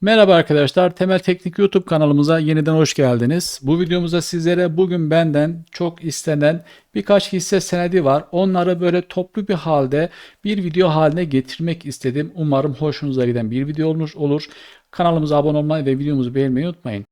Merhaba arkadaşlar, Temel Teknik YouTube kanalımıza yeniden hoş geldiniz. Bu videomuzda sizlere bugün benden çok istenen birkaç hisse senedi var. Onları böyle toplu bir halde bir video haline getirmek istedim. Umarım hoşunuza giden bir video olmuş olur. Kanalımıza abone olmayı ve videomuzu beğenmeyi unutmayın.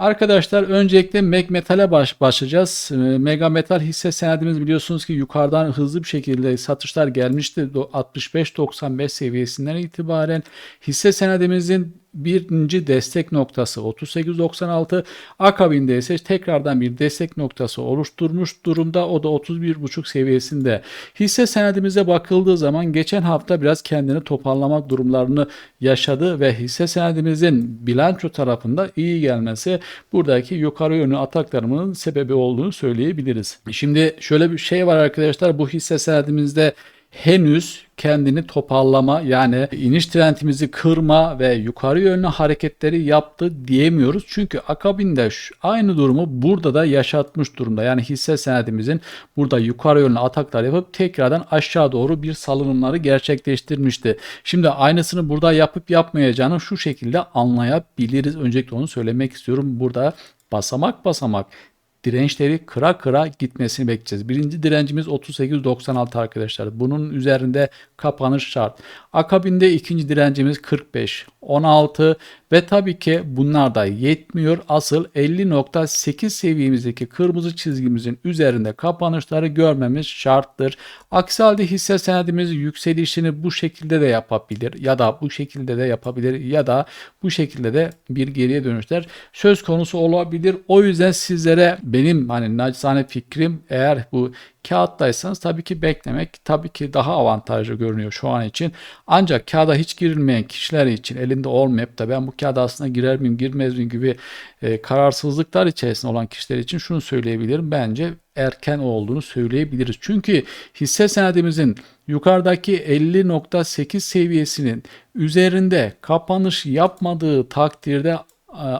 Arkadaşlar öncelikle Meg Metal'e baş, başlayacağız. Ee, Mega Metal hisse senedimiz biliyorsunuz ki yukarıdan hızlı bir şekilde satışlar gelmişti. 65-95 seviyesinden itibaren hisse senedimizin birinci destek noktası 38.96 akabinde ise tekrardan bir destek noktası oluşturmuş durumda. O da 31.5 seviyesinde. Hisse senedimize bakıldığı zaman geçen hafta biraz kendini toparlamak durumlarını yaşadı ve hisse senedimizin bilanço tarafında iyi gelmesi buradaki yukarı yönlü ataklarımın sebebi olduğunu söyleyebiliriz. Şimdi şöyle bir şey var arkadaşlar. Bu hisse senedimizde henüz kendini toparlama yani iniş trendimizi kırma ve yukarı yönlü hareketleri yaptı diyemiyoruz. Çünkü akabinde aynı durumu burada da yaşatmış durumda. Yani hisse senedimizin burada yukarı yönlü ataklar yapıp tekrardan aşağı doğru bir salınımları gerçekleştirmişti. Şimdi aynısını burada yapıp yapmayacağını şu şekilde anlayabiliriz. Öncelikle onu söylemek istiyorum. Burada basamak basamak dirençleri kıra kıra gitmesini bekleyeceğiz. Birinci direncimiz 38.96 arkadaşlar. Bunun üzerinde kapanış şart. Akabinde ikinci direncimiz 45, 16 ve tabii ki bunlar da yetmiyor. Asıl 50.8 seviyemizdeki kırmızı çizgimizin üzerinde kapanışları görmemiz şarttır. Aksi halde hisse senedimiz yükselişini bu şekilde de yapabilir ya da bu şekilde de yapabilir ya da bu şekilde de bir geriye dönüşler söz konusu olabilir. O yüzden sizlere benim hani nacizane fikrim eğer bu Kağıttaysanız tabii ki beklemek tabii ki daha avantajlı görünüyor şu an için. Ancak kağıda hiç girilmeyen kişiler için elinde olmayıp da ben bu kağıda aslında girer miyim girmez miyim gibi e, kararsızlıklar içerisinde olan kişiler için şunu söyleyebilirim. Bence erken olduğunu söyleyebiliriz. Çünkü hisse senedimizin yukarıdaki 50.8 seviyesinin üzerinde kapanış yapmadığı takdirde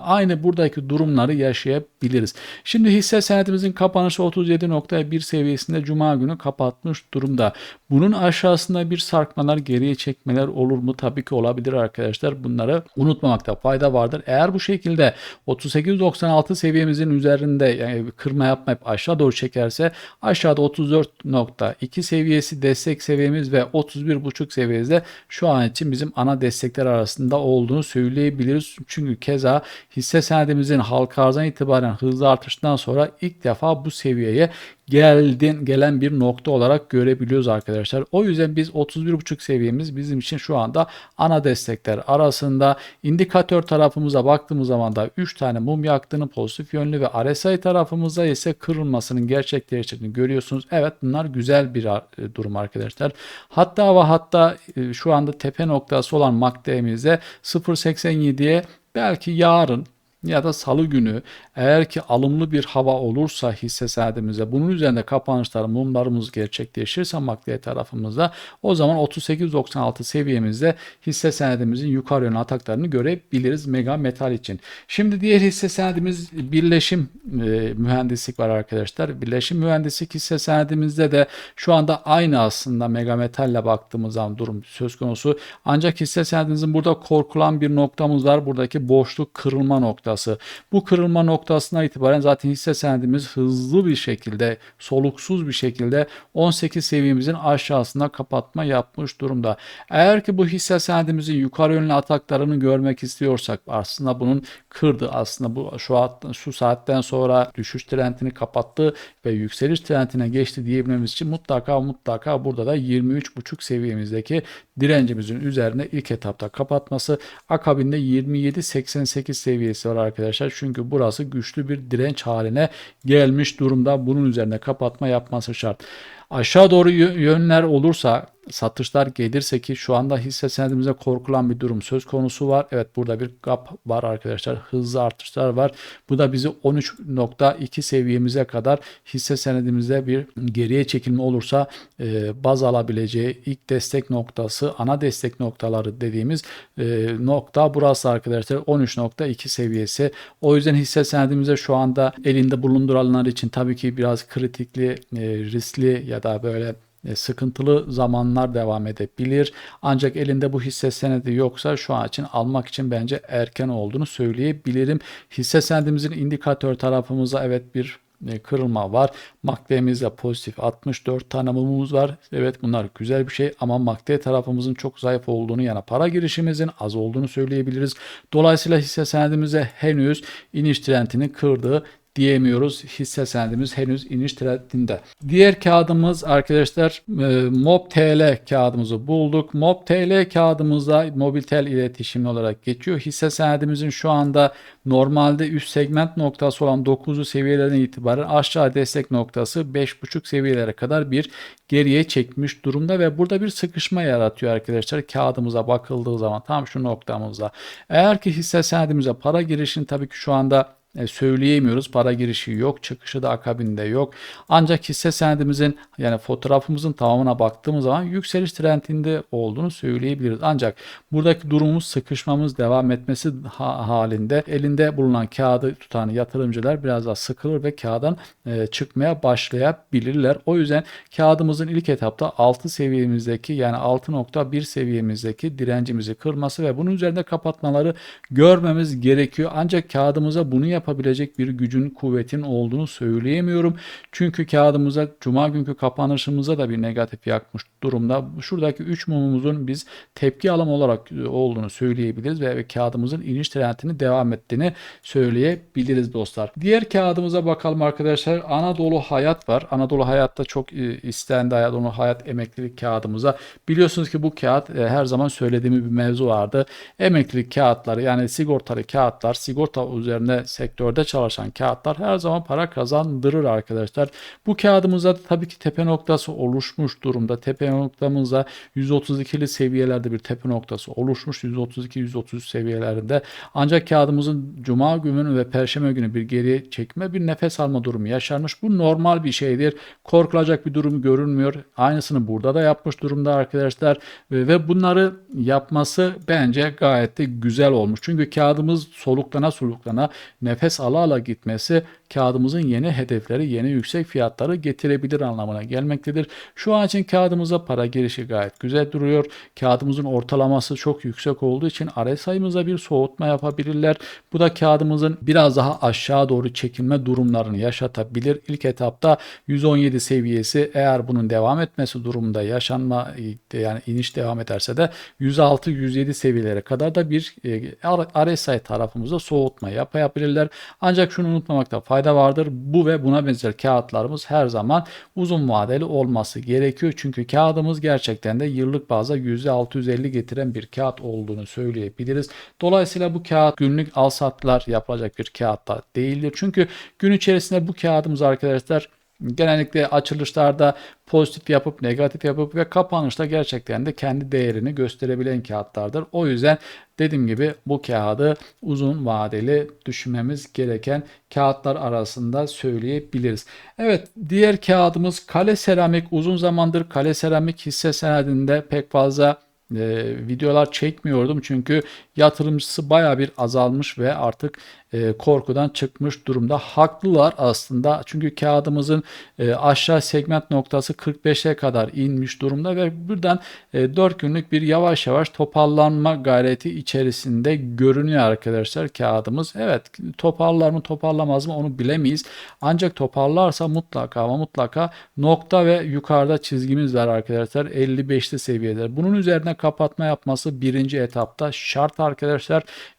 aynı buradaki durumları yaşayabiliriz. Şimdi hisse senetimizin kapanışı 37.1 seviyesinde cuma günü kapatmış durumda. Bunun aşağısında bir sarkmalar, geriye çekmeler olur mu? Tabii ki olabilir arkadaşlar. Bunları unutmamakta fayda vardır. Eğer bu şekilde 38.96 seviyemizin üzerinde yani kırma yapmayıp aşağı doğru çekerse aşağıda 34.2 seviyesi destek seviyemiz ve 31.5 seviyede şu an için bizim ana destekler arasında olduğunu söyleyebiliriz. Çünkü keza hisse senedimizin halka arzdan itibaren hızlı artıştan sonra ilk defa bu seviyeye geldin, gelen bir nokta olarak görebiliyoruz arkadaşlar. O yüzden biz 31.5 seviyemiz bizim için şu anda ana destekler arasında. indikatör tarafımıza baktığımız zaman da 3 tane mum yaktığını pozitif yönlü ve RSI tarafımızda ise kırılmasının gerçekleştiğini görüyorsunuz. Evet bunlar güzel bir e, durum arkadaşlar. Hatta ve hatta e, şu anda tepe noktası olan MACD'mizde 0.87'ye Belki yarın ya da salı günü eğer ki alımlı bir hava olursa hisse senedimize bunun üzerinde kapanışlar mumlarımız gerçekleşirse makliye tarafımızda o zaman 38.96 seviyemizde hisse senedimizin yukarı yönlü ataklarını görebiliriz mega metal için. Şimdi diğer hisse senedimiz birleşim e, mühendislik var arkadaşlar. Birleşim mühendislik hisse senedimizde de şu anda aynı aslında mega metalle baktığımız zaman durum söz konusu. Ancak hisse senedimizin burada korkulan bir noktamız var. Buradaki boşluk kırılma noktası noktası. Bu kırılma noktasına itibaren zaten hisse senedimiz hızlı bir şekilde, soluksuz bir şekilde 18 seviyemizin aşağısına kapatma yapmış durumda. Eğer ki bu hisse senedimizin yukarı yönlü ataklarını görmek istiyorsak aslında bunun kırdı. Aslında bu şu, at, şu saatten sonra düşüş trendini kapattı ve yükseliş trendine geçti diyebilmemiz için mutlaka mutlaka burada da 23.5 seviyemizdeki direncimizin üzerine ilk etapta kapatması akabinde 27.88 seviyesi var arkadaşlar. Çünkü burası güçlü bir direnç haline gelmiş durumda. Bunun üzerine kapatma yapması şart. Aşağı doğru yönler olursa satışlar gelirse ki şu anda hisse senedimize korkulan bir durum söz konusu var. Evet burada bir gap var arkadaşlar. Hızlı artışlar var. Bu da bizi 13.2 seviyemize kadar hisse senedimizde bir geriye çekilme olursa e, baz alabileceği ilk destek noktası ana destek noktaları dediğimiz e, nokta burası arkadaşlar 13.2 seviyesi. O yüzden hisse senedimize şu anda elinde bulunduranlar için tabii ki biraz kritikli, e, riskli ya da böyle e, sıkıntılı zamanlar devam edebilir. Ancak elinde bu hisse senedi yoksa şu an için almak için bence erken olduğunu söyleyebilirim. Hisse senedimizin indikatör tarafımıza evet bir e, kırılma var. MACD'mizde pozitif 64 tane mumumuz var. Evet bunlar güzel bir şey ama MACD tarafımızın çok zayıf olduğunu yani para girişimizin az olduğunu söyleyebiliriz. Dolayısıyla hisse senedimize henüz iniş trendini kırdı diyemiyoruz. Hisse senedimiz henüz iniş trendinde. Diğer kağıdımız arkadaşlar e, MOB TL kağıdımızı bulduk. MOB TL kağıdımızda mobiltel iletişimli olarak geçiyor. Hisse senedimizin şu anda normalde üst segment noktası olan 9'lu seviyelerden itibaren aşağı destek noktası 5.5 seviyelere kadar bir geriye çekmiş durumda ve burada bir sıkışma yaratıyor arkadaşlar. Kağıdımıza bakıldığı zaman tam şu noktamızda. Eğer ki hisse senedimize para girişini tabii ki şu anda e, söyleyemiyoruz. Para girişi yok, çıkışı da akabinde yok. Ancak hisse senedimizin yani fotoğrafımızın tamamına baktığımız zaman yükseliş trendinde olduğunu söyleyebiliriz. Ancak buradaki durumumuz sıkışmamız devam etmesi ha halinde elinde bulunan kağıdı tutan yatırımcılar biraz daha sıkılır ve kağıdan e, çıkmaya başlayabilirler. O yüzden kağıdımızın ilk etapta 6 seviyemizdeki yani 6.1 seviyemizdeki direncimizi kırması ve bunun üzerinde kapatmaları görmemiz gerekiyor. Ancak kağıdımıza bunu yapabilecek bir gücün, kuvvetin olduğunu söyleyemiyorum. Çünkü kağıdımıza cuma günkü kapanışımıza da bir negatif yakmış durumda. Şuradaki 3 mumumuzun biz tepki alım olarak e, olduğunu söyleyebiliriz ve kağıdımızın iniş trendini devam ettiğini söyleyebiliriz dostlar. Diğer kağıdımıza bakalım arkadaşlar. Anadolu Hayat var. Anadolu Hayat'ta çok e, istendi Anadolu Hayat emeklilik kağıdımıza. Biliyorsunuz ki bu kağıt e, her zaman söylediğim bir mevzu vardı. Emeklilik kağıtları yani sigortalı kağıtlar, sigorta üzerine sektörde çalışan kağıtlar her zaman para kazandırır arkadaşlar. Bu kağıdımızda tabii ki tepe noktası oluşmuş durumda. Tepe noktamızda 132'li seviyelerde bir tepe noktası oluşmuş. 132-133 seviyelerinde. Ancak kağıdımızın cuma günü ve perşembe günü bir geriye çekme bir nefes alma durumu yaşanmış. Bu normal bir şeydir. Korkulacak bir durum görünmüyor. Aynısını burada da yapmış durumda arkadaşlar. Ve bunları yapması bence gayet de güzel olmuş. Çünkü kağıdımız soluklana soluklana nefes ala ala gitmesi kağıdımızın yeni hedefleri, yeni yüksek fiyatları getirebilir anlamına gelmektedir. Şu an için kağıdımıza para girişi gayet güzel duruyor. Kağıdımızın ortalaması çok yüksek olduğu için RSI'mıza bir soğutma yapabilirler. Bu da kağıdımızın biraz daha aşağı doğru çekilme durumlarını yaşatabilir. İlk etapta 117 seviyesi eğer bunun devam etmesi durumunda yaşanma yani iniş devam ederse de 106-107 seviyelere kadar da bir e, RSI tarafımızda soğutma yapabilirler. Ancak şunu unutmamakta fayda vardır. Bu ve buna benzer kağıtlarımız her zaman uzun vadeli olması gerekiyor. Çünkü kağıdımız gerçekten de yıllık bazda %650 getiren bir kağıt olduğunu söyleyebiliriz. Dolayısıyla bu kağıt günlük al satlar yapılacak bir kağıt da değildir. Çünkü gün içerisinde bu kağıdımız arkadaşlar genellikle açılışlarda pozitif yapıp negatif yapıp ve kapanışta gerçekten de kendi değerini gösterebilen kağıtlardır. O yüzden dediğim gibi bu kağıdı uzun vadeli düşünmemiz gereken kağıtlar arasında söyleyebiliriz. Evet diğer kağıdımız kale seramik uzun zamandır kale seramik hisse senedinde pek fazla e, videolar çekmiyordum çünkü yatırımcısı baya bir azalmış ve artık e, korkudan çıkmış durumda. Haklılar aslında çünkü kağıdımızın e, aşağı segment noktası 45'e kadar inmiş durumda ve buradan e, 4 günlük bir yavaş yavaş toparlanma gayreti içerisinde görünüyor arkadaşlar kağıdımız. Evet toparlar mı toparlamaz mı onu bilemeyiz. Ancak toparlarsa mutlaka ama mutlaka nokta ve yukarıda çizgimiz var arkadaşlar 55'li seviyeler. Bunun üzerine kapatma yapması birinci etapta şart arkadaşlar.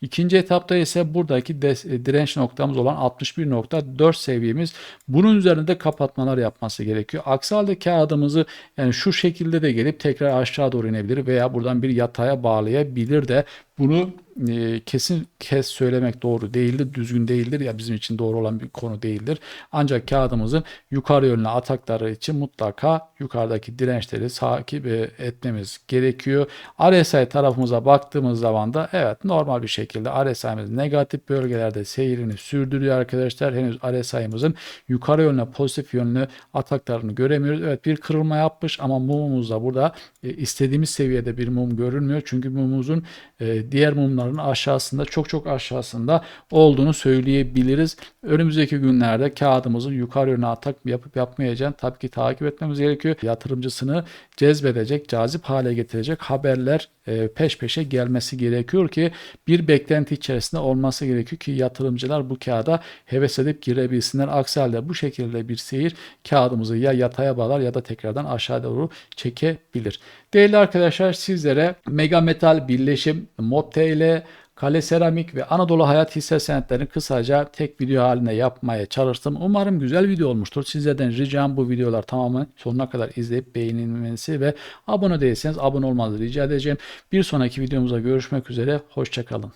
İkinci etapta ise buradaki e, direnç noktamız olan 61.4 seviyemiz. Bunun üzerinde kapatmalar yapması gerekiyor. Aksi halde kağıdımızı yani şu şekilde de gelip tekrar aşağı doğru inebilir veya buradan bir yataya bağlayabilir de bunu e, kesin kes söylemek doğru değildir, düzgün değildir ya bizim için doğru olan bir konu değildir. Ancak kağıdımızın yukarı yönlü atakları için mutlaka yukarıdaki dirençleri takip etmemiz gerekiyor. RSI tarafımıza baktığımız zaman da evet normal bir şekilde RSI'miz negatif bölgelerde seyrini sürdürüyor arkadaşlar. Henüz RSI'mızın yukarı yönlü pozitif yönlü ataklarını göremiyoruz. Evet bir kırılma yapmış ama mumumuz da burada e, istediğimiz seviyede bir mum görünmüyor. Çünkü mumumuzun e, diğer mumların aşağısında çok çok aşağısında olduğunu söyleyebiliriz. Önümüzdeki günlerde kağıdımızın yukarı yöne atak yapıp yapmayacağını tabii ki takip etmemiz gerekiyor. Yatırımcısını cezbedecek, cazip hale getirecek haberler e, peş peşe gelmesi gerekiyor ki bir beklenti içerisinde olması gerekiyor ki yatırımcılar bu kağıda heves edip girebilsinler. Aksi halde bu şekilde bir seyir kağıdımızı ya yataya bağlar ya da tekrardan aşağı doğru çekebilir. Değerli arkadaşlar sizlere Mega Metal birleşim Mod TL Kale Seramik ve Anadolu Hayat hisse senetlerini kısaca tek video halinde yapmaya çalıştım. Umarım güzel video olmuştur. Sizlerden ricam bu videolar tamamen sonuna kadar izleyip beğenilmesi ve abone değilseniz abone olmanızı rica edeceğim. Bir sonraki videomuzda görüşmek üzere. Hoşçakalın.